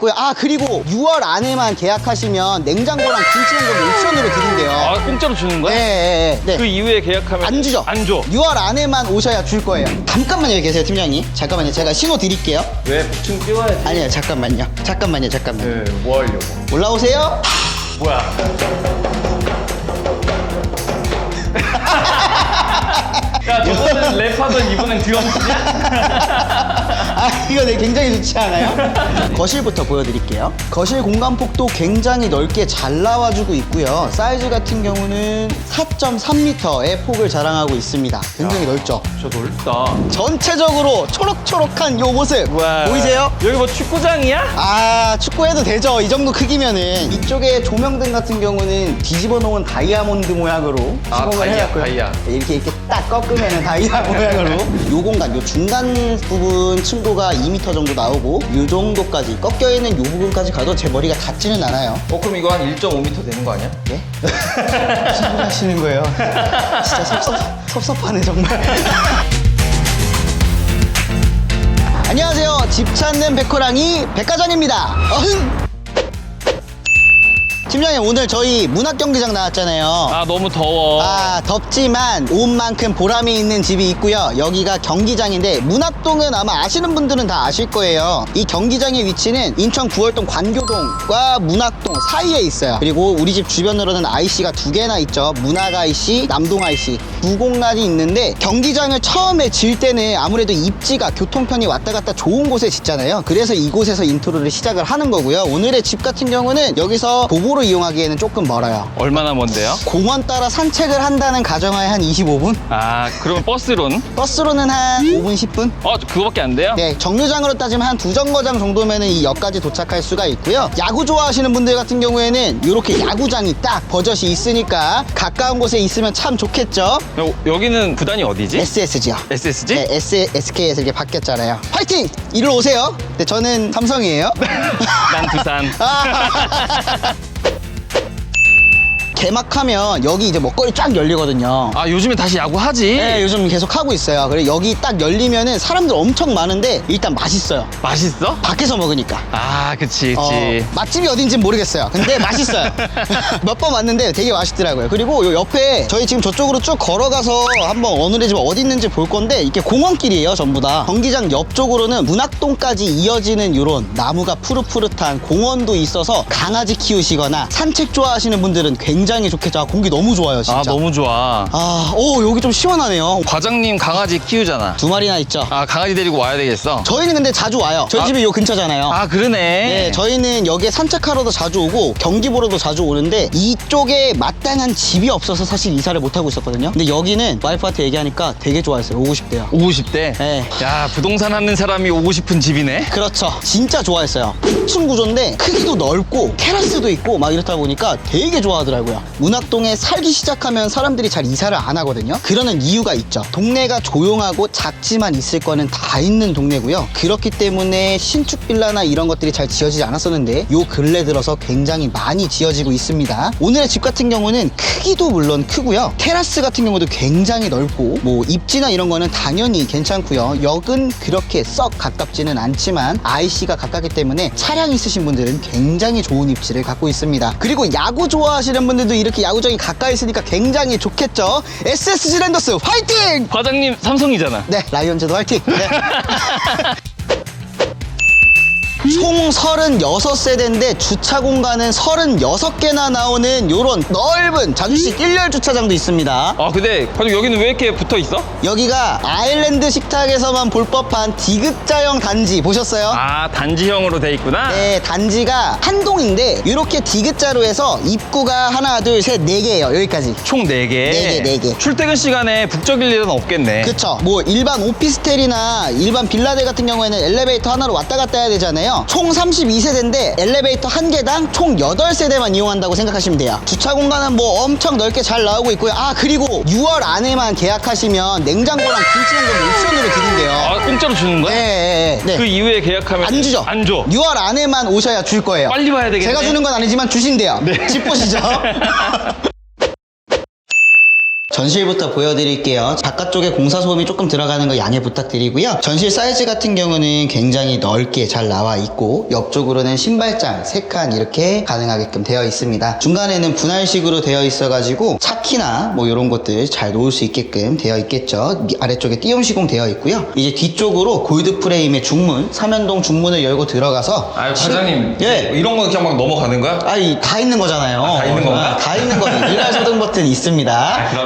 고요. 아 그리고 6월 안에만 계약하시면 냉장고랑 김치냉장고 옵션으로 드린대요. 아 공짜로 주는 거야? 네, 네, 네. 그 이후에 계약하면 안 주죠? 안 줘. 6월 안에만 오셔야 줄 거예요. 잠깐만요, 여기 계세요, 팀장님. 잠깐만요. 제가 신호 드릴게요. 왜 복층 띄워야지? 아니요, 잠깐만요. 잠깐만요, 잠깐만요. 네, 뭐 하려고? 올라오세요. 뭐야? 야 저번엔 랩하던 이번엔 드럼치냐? 아, 이거 네, 굉장히 좋지 않아요? 거실부터 보여드릴게요. 거실 공간 폭도 굉장히 넓게 잘 나와주고 있고요. 사이즈 같은 경우는 4.3m의 폭을 자랑하고 있습니다. 굉장히 넓죠? 저 넓다. 전체적으로 초록초록한 요 모습 와. 보이세요? 여기 뭐 축구장이야? 아 축구해도 되죠 이 정도 크기면은 이쪽에 조명등 같은 경우는 뒤집어 놓은 다이아몬드 모양으로 아, 시공을 다이아, 해놨고요 다이아. 이렇게 이렇게 딱 꺾으면은 다이아 모양으로 요 공간 요 중간 부분 층고가 2m 정도 나오고 요 정도까지 꺾여 있는 요 부분까지 가도 제 머리가 닿지는 않아요. 어 그럼 이거 한 1.5m 되는 거 아니야? 예? 무슨 소리 하시는 거예요. 진짜 섭섭, 섭섭하네 정말. 안녕하세요. 집 찾는 백호랑이 백화점입니다. 어흥 팀장님 오늘 저희 문학경기장 나왔잖아요. 아 너무 더워. 아 덥지만 온 만큼 보람이 있는 집이 있고요. 여기가 경기장인데 문학동은 아마 아시는 분들은 다 아실 거예요. 이 경기장의 위치는 인천 구월동 관교동과 문학동 사이에 있어요. 그리고 우리 집 주변으로는 IC가 두 개나 있죠. 문학 IC, 남동 IC 두 공간이 있는데 경기장을 처음에 질 때는 아무래도 입지가 교통편이 왔다 갔다 좋은 곳에 짓잖아요. 그래서 이곳에서 인트로를 시작을 하는 거고요. 오늘의 집 같은 경우는 여기서 도보로 이용하기에는 조금 멀어요 얼마나 먼데요? 공원 따라 산책을 한다는 가정하에 한 25분? 아 그러면 버스로는? 버스로는 한 5분, 10분? 어 그거밖에 안 돼요? 네, 정류장으로 따지면 한 두 정거장 정도면 이 역까지 도착할 수가 있고요. 야구 좋아하시는 분들 같은 경우에는 이렇게 야구장이 딱 버젓이 있으니까 가까운 곳에 있으면 참 좋겠죠. 여, 여기는 구단이 어디지? SSG요. SSG? 네, S, SK에서 이렇게 바뀌었잖아요. 화이팅! 이리로 오세요. 네, 저는 삼성이에요. 난 두산. 아. 개막하면 여기 이제 먹거리 쫙 열리거든요. 아 요즘에 다시 야구 하지? 네, 요즘 계속 하고 있어요. 그래 여기 딱 열리면은 사람들 엄청 많은데 일단 맛있어요. 맛있어? 밖에서 먹으니까. 아 그치 어, 그치. 맛집이 어딘지 모르겠어요. 근데 맛있어요. 몇 번 왔는데 되게 맛있더라고요. 그리고 요 옆에 저희 지금 저쪽으로 쭉 걸어가서 한번 오늘의 집 어디 있는지 볼 건데 이게 공원길이에요, 전부 다. 경기장 옆쪽으로는 문학동까지 이어지는 요런 나무가 푸릇푸릇한 공원도 있어서 강아지 키우시거나 산책 좋아하시는 분들은 굉장히 좋겠죠. 아, 공기 너무 좋아요, 진짜. 아 너무 좋아. 아, 오, 여기 좀 시원하네요. 과장님 강아지 키우잖아. 두 마리나 있죠. 아 강아지 데리고 와야 되겠어. 저희는 근데 자주 와요. 저희 아. 집이 요 근처잖아요. 아 그러네. 네, 저희는 여기에 산책하러도 자주 오고 경기 보러도 자주 오는데 이쪽에 마땅한 집이 없어서 사실 이사를 못 하고 있었거든요. 근데 여기는 와이프한테 얘기하니까 되게 좋아했어요. 오고 싶대요. 오고 싶대. 네. 야 부동산 하는 사람이 오고 싶은 집이네. 그렇죠. 진짜 좋아했어요. 1층 구조인데 크기도 넓고 테라스도 있고 막 이렇다 보니까 되게 좋아하더라고요. 문학동에 살기 시작하면 사람들이 잘 이사를 안 하거든요. 그러는 이유가 있죠. 동네가 조용하고 작지만 있을 거는 다 있는 동네고요. 그렇기 때문에 신축 빌라나 이런 것들이 잘 지어지지 않았었는데 요 근래 들어서 굉장히 많이 지어지고 있습니다. 오늘의 집 같은 경우는 크기도 물론 크고요. 테라스 같은 경우도 굉장히 넓고 뭐 입지나 이런 거는 당연히 괜찮고요. 역은 그렇게 썩 가깝지는 않지만 IC가 가깝기 때문에 차량 있으신 분들은 굉장히 좋은 입지를 갖고 있습니다. 그리고 야구 좋아하시는 분들 도 이렇게 야구장이 가까이 있으니까 굉장히 좋겠죠. SSG 랜더스 화이팅! 과장님 삼성이잖아. 네, 라이온즈도 화이팅! 네. 총 36세대인데 주차 공간은 36개나 나오는 요런 넓은 자주식 일렬 주차장도 있습니다. 아 근데 과장 여기는 왜 이렇게 붙어 있어? 여기가 아일랜드 식탁에서만 볼 법한 디귿자형 단지 보셨어요? 아 단지형으로 돼 있구나. 네, 단지가 한 동인데 이렇게 디귿자로 해서 입구가 하나, 둘, 셋, 네 개예요. 여기까지. 총 4개. 네 개, 네 개. 출퇴근 시간에 북적일 일은 없겠네. 그쵸. 뭐 일반 오피스텔이나 일반 빌라들 같은 경우에는 엘리베이터 하나로 왔다 갔다 해야 되잖아요. 총 32세대인데 엘리베이터 한 개당 총 8세대만 이용한다고 생각하시면 돼요. 주차 공간은 뭐 엄청 넓게 잘 나오고 있고요. 아, 그리고 6월 안에만 계약하시면 냉장고랑 김치냉장고 옵션으로 드린대요. 아 공짜로 주는 거야? 네, 네, 네. 그 이후에 계약하면 안 주죠? 안 줘. 6월 안에만 오셔야 줄 거예요. 빨리 봐야 되겠네. 제가 주는 건 아니지만 주신대요. 네. 집 보시죠. 전실부터 보여드릴게요. 바깥쪽에 공사 소음이 조금 들어가는 거 양해 부탁드리고요. 전실 사이즈 같은 경우는 굉장히 넓게 잘 나와 있고 옆쪽으로는 신발장 3칸 이렇게 가능하게끔 되어 있습니다. 중간에는 분할식으로 되어 있어가지고 차키나 뭐 이런 것들 잘 놓을 수 있게끔 되어 있겠죠. 미- 아래쪽에 띄움 시공 되어 있고요. 이제 뒤쪽으로 골드 프레임의 중문, 삼연동 중문을 열고 들어가서 아유 과장님 예. 이런 거 그냥 막 넘어가는 거야? 아이 다 있는 거잖아요. 다 있는 건가? 아, 다 있는 거죠. 일괄 소등 버튼 있습니다.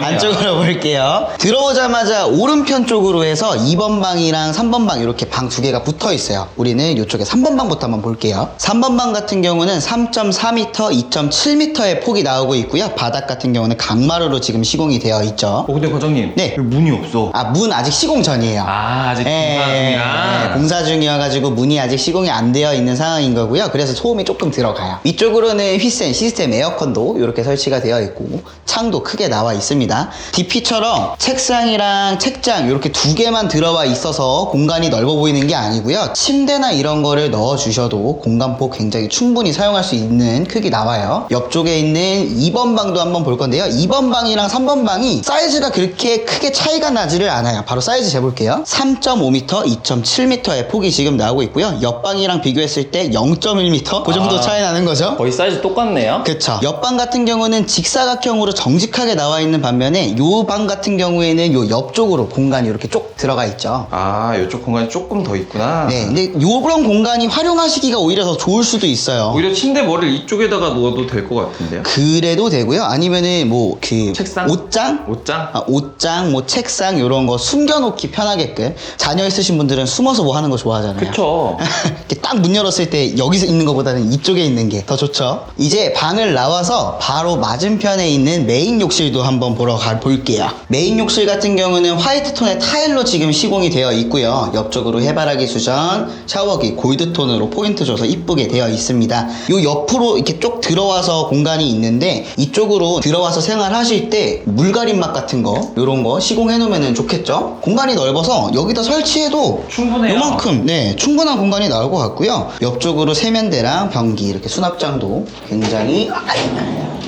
아, 안쪽으로 볼게요. 들어오자마자 오른편 쪽으로 해서 2번 방이랑 3번 방 이렇게 방 두 개가 붙어 있어요. 우리는 이쪽에 3번 방부터 한번 볼게요. 3번 방 같은 경우는 3.4m, 2.7m의 폭이 나오고 있고요. 바닥 같은 경우는 강마루로 지금 시공이 되어 있죠. 어 근데 과장님 네. 왜 문이 없어 아, 문 아직 시공 전이에요. 아 아직 예, 공사 중이라 예, 공사 중이어가지고 문이 아직 시공이 안 되어 있는 상황인 거고요. 그래서 소음이 조금 들어가요. 위쪽으로는 휘센 시스템 에어컨도 이렇게 설치가 되어 있고 창도 크게 나와 있습니다. DP처럼 책상이랑 책장 이렇게 두 개만 들어와 있어서 공간이 넓어 보이는 게 아니고요. 침대나 이런 거를 넣어 주셔도 공간폭 굉장히 충분히 사용할 수 있는 크기 나와요. 옆쪽에 있는 2번 방도 한번 볼 건데요. 2번 방이랑 3번 방이 사이즈가 그렇게 크게 차이가 나지를 않아요. 바로 사이즈 재볼게요. 3.5m, 2.7m의 폭이 지금 나오고 있고요. 옆방이랑 비교했을 때 0.1m 그 정도 아. 차이 나는 거죠. 거의 사이즈 똑같네요 그쵸. 옆방 같은 경우는 직사각형으로 정직하게 나와 있는 반면 에요방 같은 경우에는 요 옆쪽으로 공간이 이렇게 쭉 들어가 있죠. 아 이쪽 공간이 조금 더 있구나 네, 근데 요런 공간이 활용하시기가 오히려 더 좋을 수도 있어요. 오히려 침대 머리를 이쪽에다가 놓아도 될 것 같은데요 그래도 되고요. 아니면은 뭐 그 책상? 옷장, 옷장? 아, 옷장, 뭐 책상 이런 거 숨겨놓기 편하게끔 자녀 있으신 분들은 숨어서 뭐 하는 거 좋아하잖아요. 그쵸 이렇게 딱 문 열었을 때 여기서 있는 것보다는 이쪽에 있는 게 더 좋죠. 이제 방을 나와서 바로 맞은편에 있는 메인 욕실도 한번 보러 가 볼게요. 메인 욕실 같은 경우는 화이트 톤의 타일로 지금 시공이 되어 있고요. 옆쪽으로 해바라기 수전, 샤워기 골드 톤으로 포인트 줘서 이쁘게 되어 있습니다. 요 옆으로 이렇게 쭉 들어와서 공간이 있는데 이쪽으로 들어와서 생활하실 때 물가림막 같은 거 이런 거 시공해 놓으면 좋겠죠. 공간이 넓어서 여기다 설치해도 충분해요. 요만큼 네 충분한 공간이 나올 것 같고요 옆쪽으로 세면대랑 변기 이렇게 수납장도 굉장히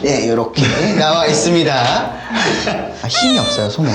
네 이렇게 나와 있습니다 아, 힘이 없어요 손에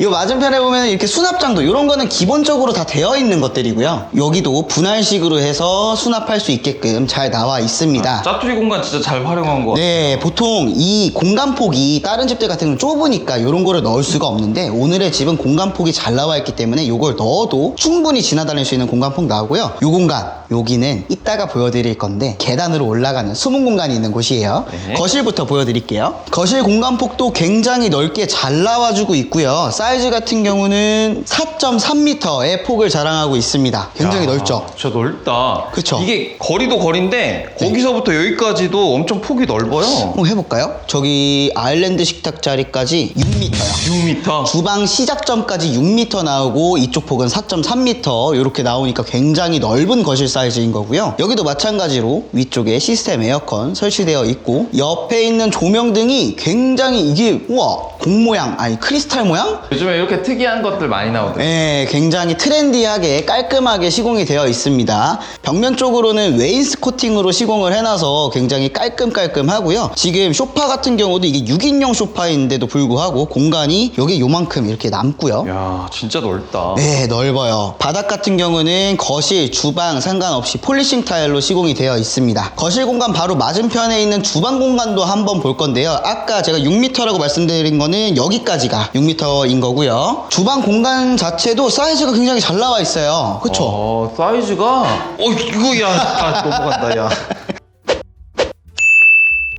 이 맞은편에 보면 이렇게 수납장도 이런 거는 기본적으로 다 되어 있는 것들이고요 여기도 분할식으로 해서 수납할 수 있게끔 잘 나와 있습니다 짜투리 공간 진짜 잘 활용한 것 같아 네, 보통 이 공간폭이 다른 집들 같은 경우는 좁으니까 이런 거를 넣을 수가 없는데 오늘의 집은 공간폭이 잘 나와 있기 때문에 이걸 넣어도 충분히 지나다닐 수 있는 공간폭 나오고요. 이 공간, 여기는 이따가 보여드릴 건데 계단으로 올라가는 숨은 공간이 있는 곳이에요. 네. 거실부터 보여드릴게요. 거실 공 간폭도 굉장히 넓게 잘 나와주고 있고요. 사이즈 같은 경우는 4.3m의 폭을 자랑하고 있습니다. 굉장히 야, 넓죠? 진짜 넓다 그쵸. 이게 거리도 거리인데 거기서부터 여기까지도 엄청 폭이 넓어요 한번 해볼까요? 저기 아일랜드 식탁 자리까지 6m요. 6m 주방 시작점까지 6m 나오고 이쪽 폭은 4.3m 이렇게 나오니까 굉장히 넓은 거실 사이즈인 거고요. 여기도 마찬가지로 위쪽에 시스템 에어컨 설치되어 있고 옆에 있는 조명 등이 굉장히 이게 우와 공 모양 아니 크리스탈 모양? 요즘에 이렇게 특이한 것들 많이 나오더라고요 네, 굉장히 트렌디하게 깔끔하게 시공이 되어 있습니다. 벽면 쪽으로는 웨인스코팅으로 시공을 해놔서 굉장히 깔끔깔끔하고요. 지금 소파 같은 경우도 이게 6인용 소파인데도 불구하고 공간이 여기 요만큼 이렇게 남고요. 야 진짜 넓다 네, 넓어요. 바닥 같은 경우는 거실, 주방 상관없이 폴리싱 타일로 시공이 되어 있습니다. 거실 공간 바로 맞은편에 있는 주방 공간도 한번 볼 건데요. 아까 제가 6m라고 말씀드린 거는 여기까지가 6m인 거고요. 주방 공간 자체도 사이즈가 굉장히 잘 나와 있어요. 그쵸? 어 사이즈가 어 이거 야 아, 넘어간다 야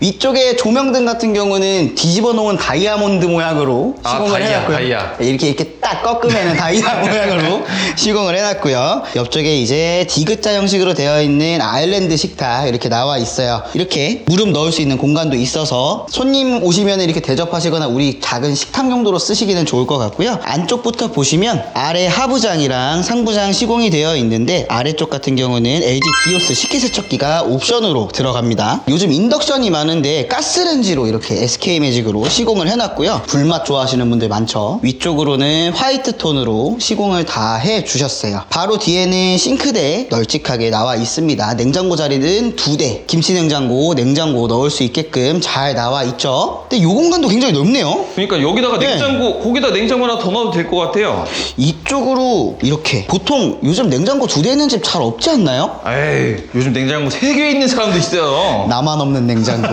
위쪽에 조명등 같은 경우는 뒤집어 놓은 다이아몬드 모양으로 아, 시공을 다이아, 해놨고요. 다이아. 이렇게 이렇게 딱 꺾으면 다이아 모양으로 시공을 해놨고요. 옆쪽에 이제 디귿자 형식으로 되어 있는 아일랜드 식탁 이렇게 나와 있어요. 이렇게 무릎 넣을 수 있는 공간도 있어서 손님 오시면 이렇게 대접하시거나 우리 작은 식탁 용도로 쓰시기는 좋을 것 같고요. 안쪽부터 보시면 아래 하부장이랑 상부장 시공이 되어 있는데 아래쪽 같은 경우는 LG 디오스 식기세척기가 옵션으로 들어갑니다. 요즘 인덕션이 많은 나는데 가스렌지로 이렇게 SK 매직으로 시공을 해놨고요. 불맛 좋아하시는 분들 많죠. 위쪽으로는 화이트 톤으로 시공을 다 해주셨어요. 바로 뒤에는 싱크대 널찍하게 나와 있습니다. 냉장고 자리는 두 대, 김치 냉장고, 냉장고 넣을 수 있게끔 잘 나와 있죠. 근데 이 공간도 굉장히 넓네요. 그러니까 여기다가 네. 냉장고 거기다 냉장고 하나 더 넣어도 될 것 같아요. 이쪽으로 이렇게 보통 요즘 냉장고 두 대 있는 집 잘 없지 않나요? 에이 요즘 냉장고 세 개 있는 사람도 있어요. 나만 없는 냉장고.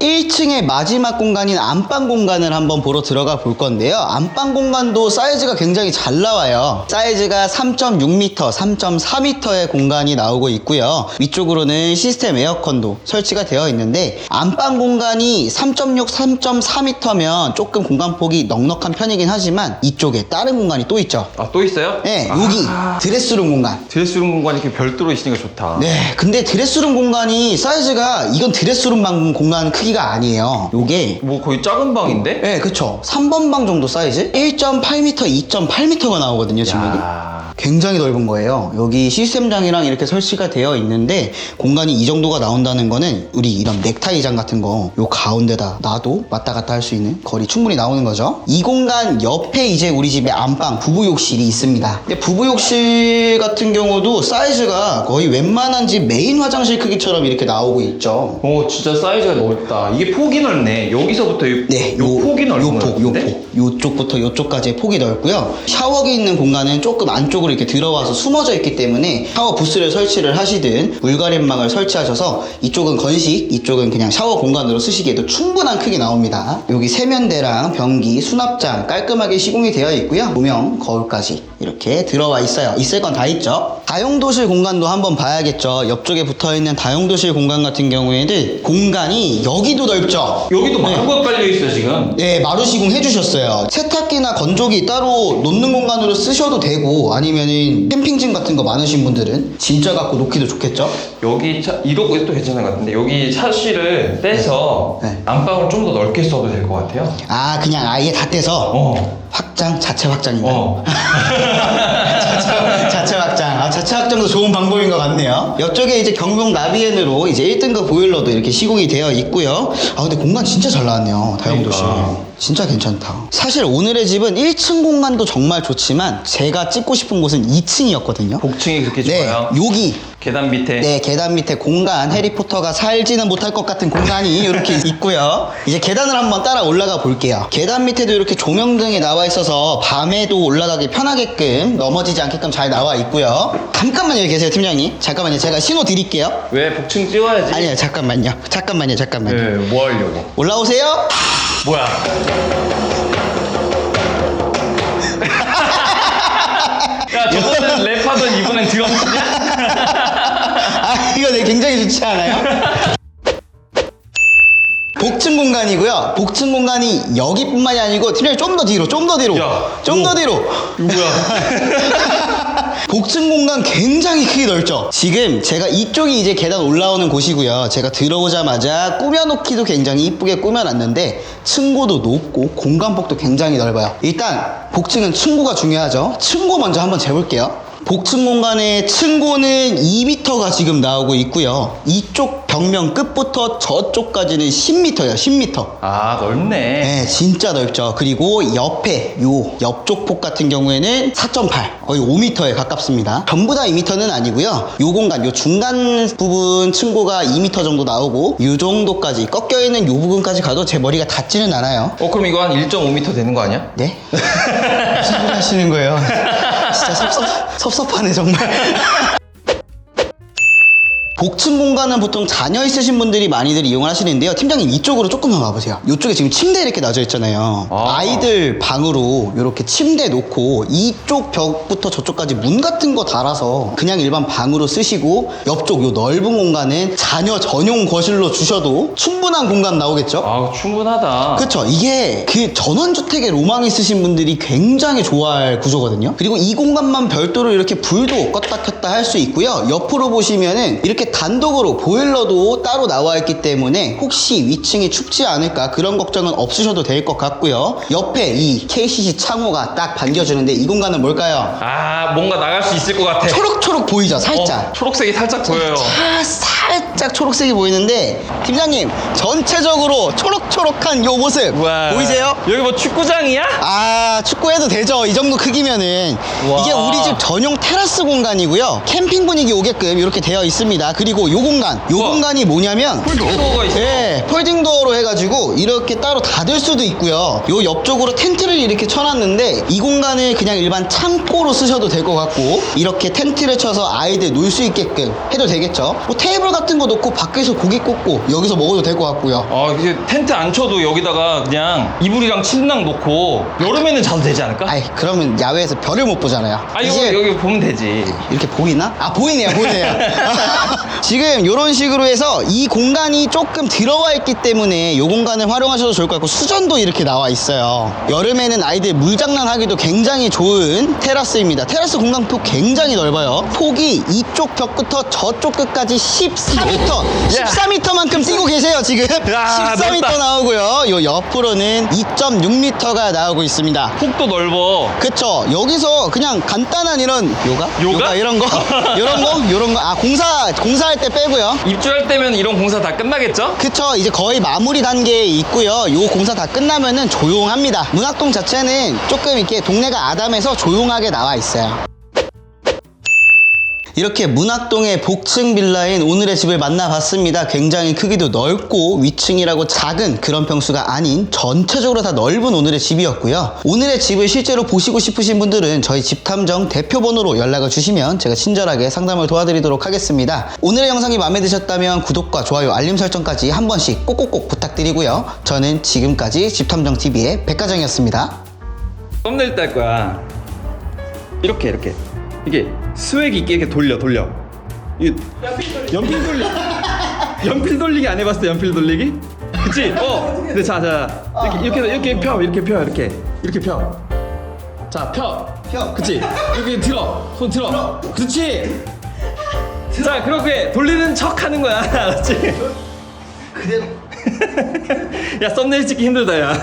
1층의 마지막 공간인 안방 공간을 한번 보러 들어가 볼 건데요. 안방 공간도 사이즈가 굉장히 잘 나와요. 사이즈가 3.6m, 3.4m의 공간이 나오고 있고요. 위쪽으로는 시스템 에어컨도 설치가 되어 있는데 안방 공간이 3.6, 3.4m면 조금 공간폭이 넉넉한 편이긴 하지만 이쪽에 다른 공간이 또 있죠. 아 또 있어요? 네, 아, 여기 드레스룸 공간. 드레스룸 공간이 이렇게 별도로 있으니까 좋다. 네, 근데 드레스룸 공간이 사이즈가 이건 드레스룸 방 공간 크기 가 아니에요. 요게 뭐 거의 작은 방인데? 네, 그쵸. 3번 방 정도 사이즈? 1.8m, 2.8m가 나오거든요, 친구들. 야. 굉장히 넓은 거예요. 여기 시스템장이랑 이렇게 설치가 되어 있는데 공간이 이 정도가 나온다는 거는 우리 이런 넥타이장 같은 거 요 가운데다 놔도 왔다 갔다 할 수 있는 거리 충분히 나오는 거죠. 이 공간 옆에 이제 우리 집에 안방 부부 욕실이 있습니다. 근데 부부 욕실 같은 경우도 사이즈가 거의 웬만한 집 메인 화장실 크기처럼 이렇게 나오고 있죠. 오 진짜 사이즈가 넓다. 이게 폭이 넓네. 여기서부터 요, 네, 요, 폭이 넓은 요것 폭, 요? 폭. 요쪽부터 요쪽까지의 폭이 넓고요. 샤워기 있는 공간은 조금 안쪽으로 이렇게 들어와서 숨어져 있기 때문에 샤워 부스를 설치를 하시든 물가림막을 설치하셔서 이쪽은 건식, 이쪽은 그냥 샤워 공간으로 쓰시기에도 충분한 크기 나옵니다. 여기 세면대랑 변기, 수납장 깔끔하게 시공이 되어 있고요. 조명, 거울까지 이렇게 들어와 있어요. 있을 건 다 있죠. 다용도실 공간도 한번 봐야겠죠. 옆쪽에 붙어 있는 다용도실 공간 같은 경우에는 공간이 여기도 넓죠. 여기도 마루가 깔려 있어 지금. 네, 마루 시공 해주셨어요. 세탁기나 건조기 따로 놓는 공간으로 쓰셔도 되고, 아니면 은 캠핑짐 같은 거 많으신 분들은 진짜 갖고 놓기도 좋겠죠? 여기 차, 이도 또 괜찮은 것 같은데 여기 샤시를 떼서 네. 안방을 좀 더 넓게 써도 될 것 같아요. 아, 그냥 아예 다 떼서 어. 확장, 자체 확장인가? 어. 자체, 자체 확장. 아, 자체 확장도 좋은 방법인 것 같네요. 옆쪽에 이제 경동 나비엔으로 이제 1등급 보일러도 이렇게 시공이 되어 있고요. 아, 근데 공간 진짜 잘 나왔네요. 다용도실. 그러니까. 진짜 괜찮다. 사실 오늘의 집은 1층 공간도 정말 좋지만 제가 찍고 싶은 곳은 2층이었거든요. 복층이 그렇게 네, 좋아요. 여기 계단 밑에. 네, 계단 밑에 공간, 해리포터가 살지는 못할 것 같은 공간이 이렇게 있고요. 이제 계단을 한번 따라 올라가 볼게요. 계단 밑에도 이렇게 조명등이 나와 있어서 밤에도 올라가기 편하게끔 넘어지지 않게끔 잘 나와 있고요. 잠깐만요, 여기 계세요, 팀장님. 잠깐만요, 제가 신호 드릴게요. 왜 복층 찍어야지? 아니요, 잠깐만요. 잠깐만요, 잠깐만요. 네, 뭐 하려고? 올라오세요. 뭐야? 야, 랩하던 이번엔 드럼치냐? 아, 이거 네, 굉장히 좋지 않아요? 복층 공간이고요. 복층 공간이 여기뿐만이 아니고 팀장님 좀 더 뒤로, 좀 더 뒤로, 야, 좀 더 뭐. 뒤로. 이거 뭐야? 복층 공간 굉장히 크게 넓죠? 지금 제가 이쪽이 이제 계단 올라오는 곳이고요. 제가 들어오자마자 꾸며놓기도 굉장히 이쁘게 꾸며놨는데 층고도 높고 공간폭도 굉장히 넓어요. 일단 복층은 층고가 중요하죠. 층고 먼저 한번 재볼게요. 복층 공간의 층고는 2m가 지금 나오고 있고요. 이쪽 벽면 끝부터 저쪽까지는 10m예요. 10m. 아, 넓네. 네, 진짜 넓죠. 그리고 옆에 요 옆쪽 폭 같은 경우에는 4.8 거의 5m에 가깝습니다. 전부 다 2m는 아니고요. 요 공간 요 중간 부분 층고가 2m 정도 나오고 요 정도까지 꺾여 있는 요 부분까지 가도 제 머리가 닿지는 않아요. 어, 그럼 이거 한 1.5m 되는 거 아니야? 네? 무슨 소리 하시는 거예요? 진짜 섭섭, 섭섭하네 정말. 복층 공간은 보통 자녀 있으신 분들이 많이들 이용을 하시는데요. 팀장님 이쪽으로 조금만 와보세요. 이쪽에 지금 침대 이렇게 놔져 있잖아요. 아. 아이들 방으로 이렇게 침대 놓고 이쪽 벽부터 저쪽까지 문 같은 거 달아서 그냥 일반 방으로 쓰시고 옆쪽 요 넓은 공간은 자녀 전용 거실로 주셔도 충분한 공간 나오겠죠? 아, 충분하다. 그쵸 이게 그 전원주택에 로망 있으신 분들이 굉장히 좋아할 구조거든요 그리고 이 공간만 별도로 이렇게 불도 껐다 켰다 할 수 있고요 옆으로 보시면은 이렇게 단독으로 보일러도 따로 나와 있기 때문에 혹시 위층이 춥지 않을까 그런 걱정은 없으셔도 될 것 같고요 옆에 이 KCC 창호가 딱 반겨주는데 이 공간은 뭘까요? 아, 뭔가 나갈 수 있을 것 같아. 초록초록 보이죠 살짝 어, 초록색이 살짝 보여요. 아, 살짝 살짝 초록색이 보이는데 팀장님 전체적으로 초록초록한 요 모습 우와. 보이세요? 여기 뭐 축구장이야? 아 축구해도 되죠 이 정도 크기면은 와. 이게 우리 집 전용 테라스 공간이고요 캠핑 분위기 오게끔 이렇게 되어 있습니다 그리고 요 공간 요 우와. 공간이 뭐냐면 도어가 있어. 네, 폴딩 도어로 해가지고 이렇게 따로 닫을 수도 있고요. 요 옆쪽으로 텐트를 이렇게 쳐놨는데 이 공간을 그냥 일반 창고로 쓰셔도 될 것 같고 이렇게 텐트를 쳐서 아이들 놀 수 있게끔 해도 되겠죠. 뭐 테이블 같은 거 놓고 밖에서 고기 굽고 여기서 먹어도 될 것 같고요. 아 이게 텐트 안 쳐도 여기다가 그냥 이불이랑 침낭 놓고 여름에는 자도 되지 않을까? 아이 그러면 야외에서 별을 못 보잖아요. 아 이거 이제 여기 보면 되지. 이렇게 보이나? 아 보이네요 보이네요 지금 이런 식으로 해서 이 공간이 조금 들어와 있기 때문에 이 공간을 활용하셔도 좋을 것 같고 수전도 이렇게 나와 있어요 여름에는 아이들 물장난하기도 굉장히 좋은 테라스입니다 테라스 공간폭 굉장히 넓어요 폭이 이쪽 벽부터 저쪽 끝까지 14m 14m만큼 뛰고 계세요 지금. 야, 14m 넓다. 나오고요. 요 옆으로는 2.6m가 나오고 있습니다. 폭도 넓어. 그쵸. 여기서 그냥 간단한 이런 요가? 요가? 이런 거? 이런 거? 이런 거아 공사 공사할 때 빼고요. 입주할 때면 이런 공사 다 끝나겠죠? 그쵸. 이제 거의 마무리 단계에 있고요. 요 공사 다 끝나면은 조용합니다. 문학동 자체는 조금 이렇게 동네가 아담해서 조용하게 나와 있어요 이렇게 문학동의 복층 빌라인 오늘의 집을 만나봤습니다. 굉장히 크기도 넓고 위층이라고 작은 그런 평수가 아닌 전체적으로 다 넓은 오늘의 집이었고요. 오늘의 집을 실제로 보시고 싶으신 분들은 저희 집탐정 대표번호로 연락을 주시면 제가 친절하게 상담을 도와드리도록 하겠습니다. 오늘의 영상이 마음에 드셨다면 구독과 좋아요, 알림 설정까지 한 번씩 꼭꼭꼭 부탁드리고요. 저는 지금까지 집탐정TV의 백가정이었습니다. 썸네일 딸 거야. 이렇게 이렇게 이게 스웩 있게 이렇게 돌려 돌려. 이 연필 돌리. 연필 돌리기 안 해봤어 연필 돌리기? 그치? 어. 근데 자자 이렇게 이렇게 이렇게 펴 이렇게 펴 이렇게 이렇게 펴. 자 펴. 펴. 그치? 여기 들어 손 들어. 그렇지. 자 그렇게 돌리는 척 하는 거야. 알았지? 그대로. 야 썸네일 찍기 힘들다 야.